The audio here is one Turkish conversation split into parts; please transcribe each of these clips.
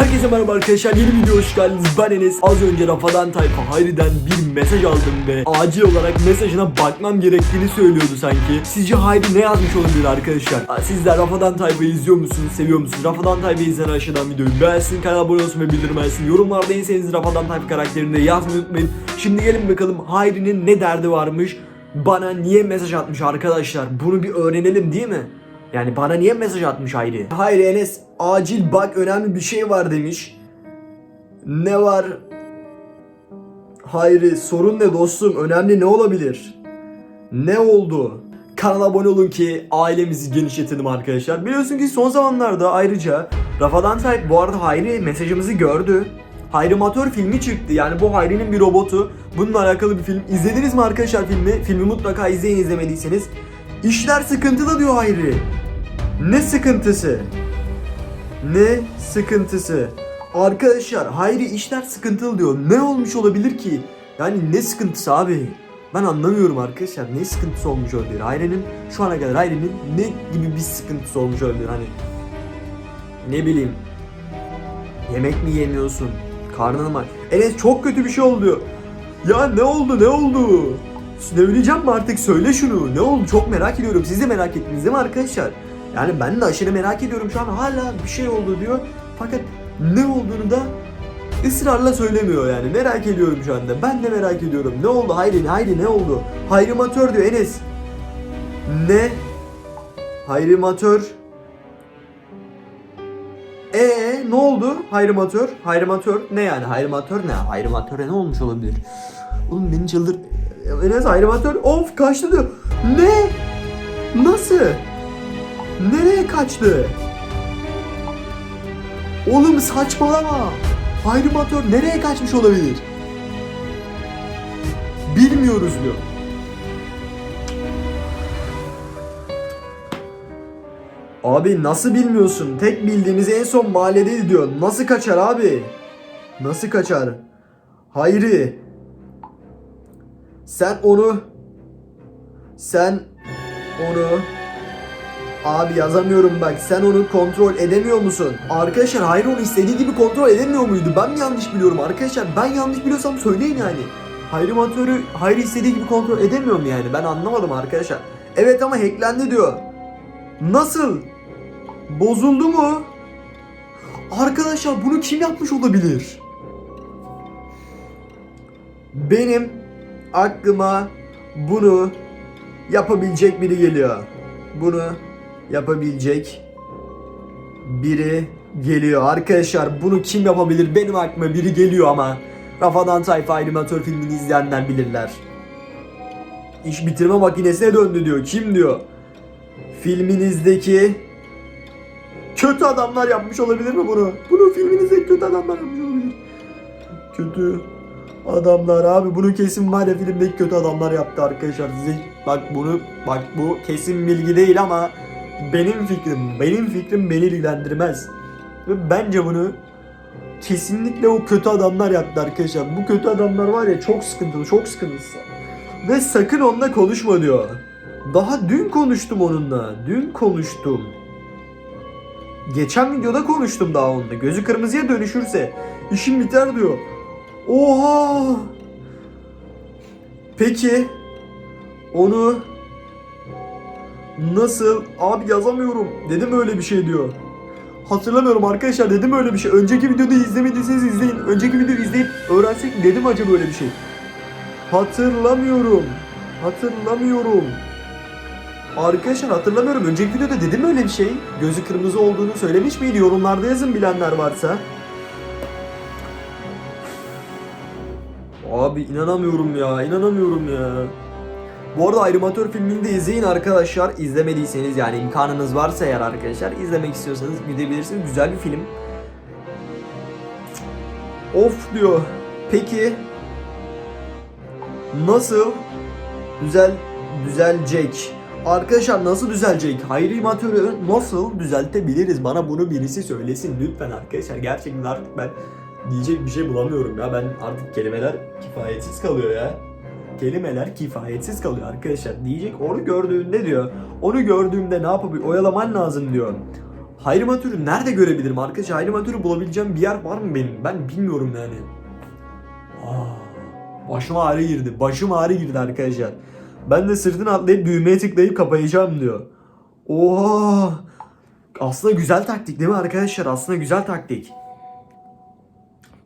Herkese merhaba arkadaşlar yeni video hoş geldiniz ben Enes Az önce Rafadan Tayfa Hayri'den bir mesaj aldım ve acil olarak mesajına bakmam gerektiğini söylüyordu sanki Sizce Hayri ne yazmış olabilir arkadaşlar? Sizler Rafadan Tayfa'yı izliyor musunuz, seviyor musunuz? Rafadan Tayfa'yı izleyen aşağıdan videoyu beğensin, kanala abone olsun ve bildirim açsın Yorumlarda en sevdiğiniz Rafadan Tayfa karakterini yazmayı unutmayın Şimdi gelin bakalım Hayri'nin ne derdi varmış Bana niye mesaj atmış arkadaşlar? Bunu bir öğrenelim değil mi? Yani bana niye mesaj atmış Hayri? Hayri Enes acil bak önemli bir şey var demiş. Ne var? Hayri sorun ne dostum? Önemli ne olabilir? Ne oldu? Kanala abone olun ki ailemizi genişletelim arkadaşlar. Biliyorsun ki son zamanlarda ayrıca Rafadan Tayyip bu arada Hayri mesajımızı gördü. Hayri Matör filmi çıktı. Yani bu Hayri'nin bir robotu. Bununla alakalı bir film. İzlediniz mi arkadaşlar filmi? Filmi mutlaka izleyin izlemediyseniz. İşler sıkıntılı diyor Hayri. Ne sıkıntısı? Ne sıkıntısı? Arkadaşlar Hayri işler sıkıntılı diyor. Ne olmuş olabilir ki? Yani ne sıkıntısı abi? Ben anlamıyorum arkadaşlar. Ne sıkıntısı olmuş olabilir? Hayri'nin şu ana kadar Hayri'nin ne gibi bir sıkıntısı olmuş olabilir? Hani ne bileyim. Yemek mi yemiyorsun? Karnın var. Enes çok kötü bir şey oldu. Ya ne oldu ne oldu? Söyleyeceğim mi artık söyle şunu. Ne oldu çok merak ediyorum. Siz de merak ettiniz değil mi arkadaşlar? Yani ben de aşırı merak ediyorum şu an hala bir şey oldu diyor. Fakat ne olduğunu da ısrarla söylemiyor yani. Merak ediyorum şu anda. Ben de merak ediyorum. Ne oldu Hayri? Hayri ne oldu? Hayri Matör diyor Enes. Ne? Hayri Matör. Ee ne oldu? Hayrimatör. Hayrimatör ne yani? Hayrimatör ne? Hayrimatöre ne olmuş olabilir? Oğlum beni çıldır... Enes hayrimatör of kaçtı diyor. Ne? Nasıl? Nereye kaçtı? Oğlum saçmalama. Hayrimatör nereye kaçmış olabilir? Bilmiyoruz diyor. Abi nasıl bilmiyorsun? Tek bildiğimiz en son mahalledeydi diyor. Nasıl kaçar abi? Nasıl kaçar? Hayri. Sen onu sen onu Abi yazamıyorum bak sen onu kontrol edemiyor musun? Arkadaşlar Hayri onu istediği gibi kontrol edemiyor muydu? Ben mi yanlış biliyorum arkadaşlar? Ben yanlış biliyorsam söyleyin yani. Hayri motoru Hayri istediği gibi kontrol edemiyor mu yani? Ben anlamadım arkadaşlar. Evet ama hacklendi diyor. Nasıl? Bozuldu mu? Arkadaşlar bunu kim yapmış olabilir? Benim aklıma bunu yapabilecek biri geliyor. Bunu yapabilecek biri geliyor. Arkadaşlar bunu kim yapabilir? Benim aklıma biri geliyor ama Rafadan Tayfa animatör filmini izleyenler bilirler. İş bitirme makinesine döndü diyor. Kim diyor? filminizdeki kötü adamlar yapmış olabilir mi bunu? Bunu filminizdeki kötü adamlar yapmış olabilir. Kötü adamlar abi bunu kesin var ya filmdeki kötü adamlar yaptı arkadaşlar. Bak bunu bak bu kesin bilgi değil ama benim fikrim benim fikrim beni ilgilendirmez. Ve bence bunu kesinlikle o kötü adamlar yaptı arkadaşlar. Bu kötü adamlar var ya çok sıkıntılı çok sıkıntılı. Ve sakın onunla konuşma diyor. Daha dün konuştum onunla. Dün konuştum. Geçen videoda konuştum daha onunla. Gözü kırmızıya dönüşürse işim biter diyor. Oha! Peki onu nasıl abi yazamıyorum dedim öyle bir şey diyor. Hatırlamıyorum arkadaşlar dedim öyle bir şey. Önceki videoda izlemediyseniz izleyin. Önceki videoyu izleyip öğrensek dedim acaba öyle bir şey. Hatırlamıyorum. Hatırlamıyorum. Arkadaşlar hatırlamıyorum. Önceki videoda dedim öyle bir şey. Gözü kırmızı olduğunu söylemiş miydi? Yorumlarda yazın bilenler varsa. Abi inanamıyorum ya. inanamıyorum ya. Bu arada Ayrımatör filmini de izleyin arkadaşlar. İzlemediyseniz yani imkanınız varsa eğer arkadaşlar izlemek istiyorsanız gidebilirsiniz. Güzel bir film. Of diyor. Peki nasıl düzel düzelecek? Arkadaşlar nasıl düzelecek? Hayri matörü nasıl düzeltebiliriz? Bana bunu birisi söylesin lütfen arkadaşlar. Gerçekten artık ben diyecek bir şey bulamıyorum ya. Ben artık kelimeler kifayetsiz kalıyor ya. Kelimeler kifayetsiz kalıyor arkadaşlar. Diyecek onu gördüğünde diyor. Onu gördüğümde ne yapabilir? Oyalaman lazım diyor. Hayri Matür'ü nerede görebilirim arkadaşlar? Hayri Matür'ü bulabileceğim bir yer var mı benim? Ben bilmiyorum yani. Aa, başım ağrı girdi. Başım ağrı girdi arkadaşlar. Ben de sırtını atlayıp düğmeye tıklayıp kapayacağım diyor. Oha! Aslında güzel taktik değil mi arkadaşlar? Aslında güzel taktik.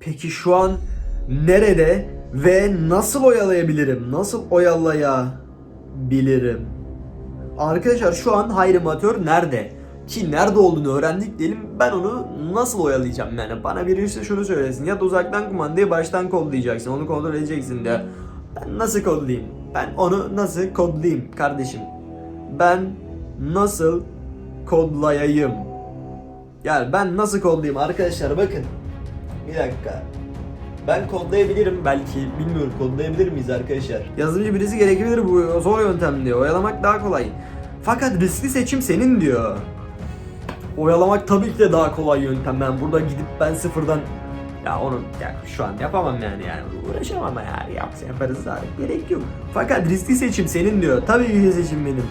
Peki şu an nerede ve nasıl oyalayabilirim? Nasıl oyalayabilirim? Arkadaşlar şu an Hayri Matör nerede? Ki nerede olduğunu öğrendik diyelim. Ben onu nasıl oyalayacağım? Yani bana birisi şunu söylesin. Ya da uzaktan kumandayı baştan kodlayacaksın. Onu kontrol edeceksin de. Ben nasıl kodlayayım? Ben onu nasıl kodlayayım kardeşim? Ben nasıl kodlayayım? Yani ben nasıl kodlayayım? Arkadaşlar bakın. Bir dakika ben kodlayabilirim belki. Bilmiyorum kodlayabilir miyiz arkadaşlar? Yazılımcı birisi gerekebilir bu zor yöntem diyor. Oyalamak daha kolay. Fakat riskli seçim senin diyor. Oyalamak tabii ki de daha kolay yöntem. Ben burada gidip ben sıfırdan ya onu ya şu an yapamam yani yani uğraşamam ama yani yapsa yaparız da gerek yok. Fakat riskli seçim senin diyor. Tabii ki seçim benim.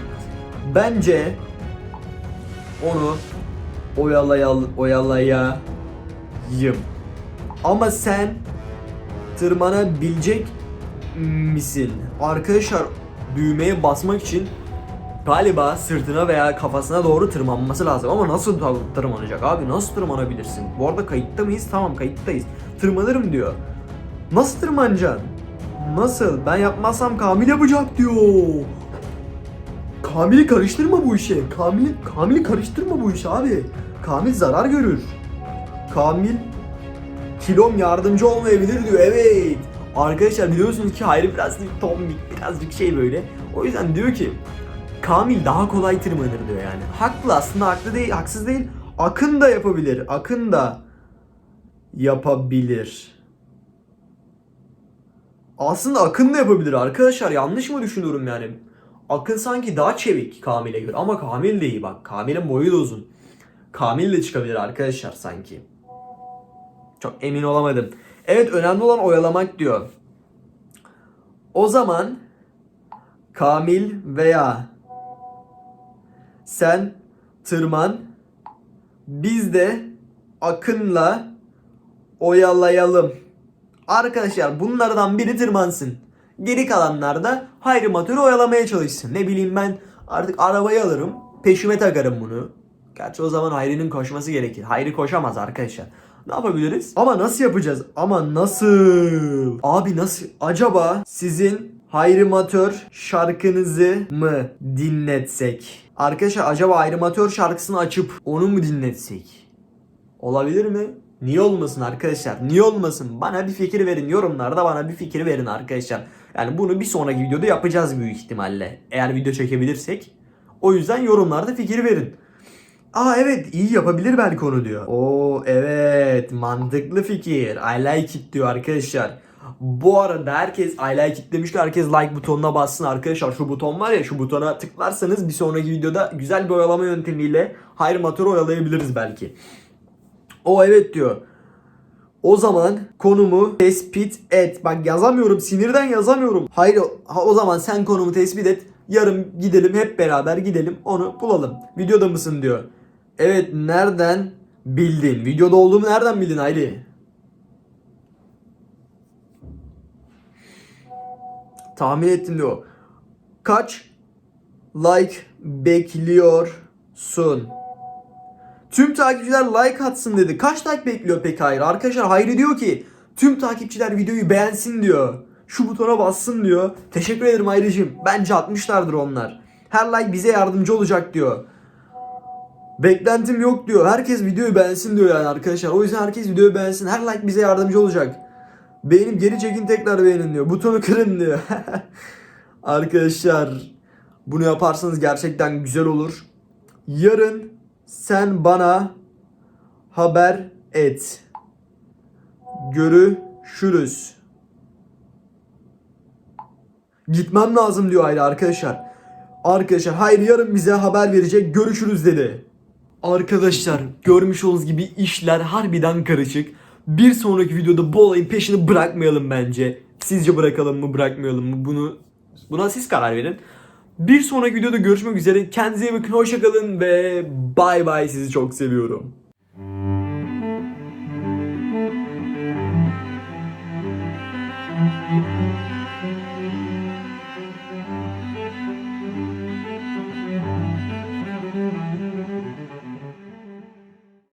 Bence onu oyalayal oyalayayım. Ama sen tırmanabilecek misin? Arkadaşlar düğmeye basmak için galiba sırtına veya kafasına doğru tırmanması lazım. Ama nasıl tırmanacak abi? Nasıl tırmanabilirsin? Bu arada kayıtta mıyız? Tamam kayıttayız. Tırmanırım diyor. Nasıl tırmanacaksın? Nasıl? Ben yapmazsam Kamil yapacak diyor. Kamil'i karıştırma bu işe. Kamil Kamil'i karıştırma bu işe abi. Kamil zarar görür. Kamil kilom yardımcı olmayabilir diyor. Evet. Arkadaşlar biliyorsunuz ki Hayri birazcık tombik, birazcık şey böyle. O yüzden diyor ki Kamil daha kolay tırmanır diyor yani. Haklı aslında haklı değil, haksız değil. Akın da yapabilir. Akın da yapabilir. Aslında Akın da yapabilir arkadaşlar. Yanlış mı düşünüyorum yani? Akın sanki daha çevik Kamil'e göre. Ama Kamil de iyi bak. Kamil'in boyu da uzun. Kamil de çıkabilir arkadaşlar sanki. Çok emin olamadım. Evet önemli olan oyalamak diyor. O zaman Kamil veya sen tırman biz de Akın'la oyalayalım. Arkadaşlar bunlardan biri tırmansın. Geri kalanlar da Hayri Matör'ü oyalamaya çalışsın. Ne bileyim ben artık arabayı alırım. Peşime takarım bunu. Gerçi o zaman Hayri'nin koşması gerekir. Hayri koşamaz arkadaşlar. Ne yapabiliriz? Ama nasıl yapacağız? Ama nasıl? Abi nasıl? Acaba sizin Hayri Matör şarkınızı mı dinletsek? Arkadaşlar acaba Hayri Matör şarkısını açıp onu mu dinletsek? Olabilir mi? Niye olmasın arkadaşlar? Niye olmasın? Bana bir fikir verin. Yorumlarda bana bir fikir verin arkadaşlar. Yani bunu bir sonraki videoda yapacağız büyük ihtimalle. Eğer video çekebilirsek. O yüzden yorumlarda fikir verin. Aa evet iyi yapabilir belki onu diyor. Oo evet mantıklı fikir. I like it diyor arkadaşlar. Bu arada herkes I like it demiş ki herkes like butonuna bassın arkadaşlar. Şu buton var ya şu butona tıklarsanız bir sonraki videoda güzel bir oyalama yöntemiyle Hayır Motor'u oyalayabiliriz belki. O evet diyor. O zaman konumu tespit et. Bak yazamıyorum sinirden yazamıyorum. Hayır ha, o zaman sen konumu tespit et. Yarın gidelim hep beraber gidelim onu bulalım. Videoda mısın diyor. Evet nereden bildin? Videoda olduğumu nereden bildin Hayri? Tahmin ettim diyor. Kaç like bekliyorsun? Tüm takipçiler like atsın dedi. Kaç like bekliyor peki Hayri? Arkadaşlar Hayri diyor ki tüm takipçiler videoyu beğensin diyor. Şu butona bassın diyor. Teşekkür ederim Hayricim. Bence atmışlardır onlar. Her like bize yardımcı olacak diyor. Beklentim yok diyor. Herkes videoyu beğensin diyor yani arkadaşlar. O yüzden herkes videoyu beğensin. Her like bize yardımcı olacak. Beğenim geri çekin tekrar beğenin diyor. Butonu kırın diyor. arkadaşlar bunu yaparsanız gerçekten güzel olur. Yarın sen bana haber et. Görüşürüz. Gitmem lazım diyor Hayri arkadaşlar. Arkadaşlar Hayri yarın bize haber verecek. Görüşürüz dedi. Arkadaşlar görmüş olduğunuz gibi işler harbiden karışık. Bir sonraki videoda bu olayın peşini bırakmayalım bence. Sizce bırakalım mı bırakmayalım mı bunu buna siz karar verin. Bir sonraki videoda görüşmek üzere. Kendinize iyi bakın. Hoşçakalın ve bay bay. Sizi çok seviyorum.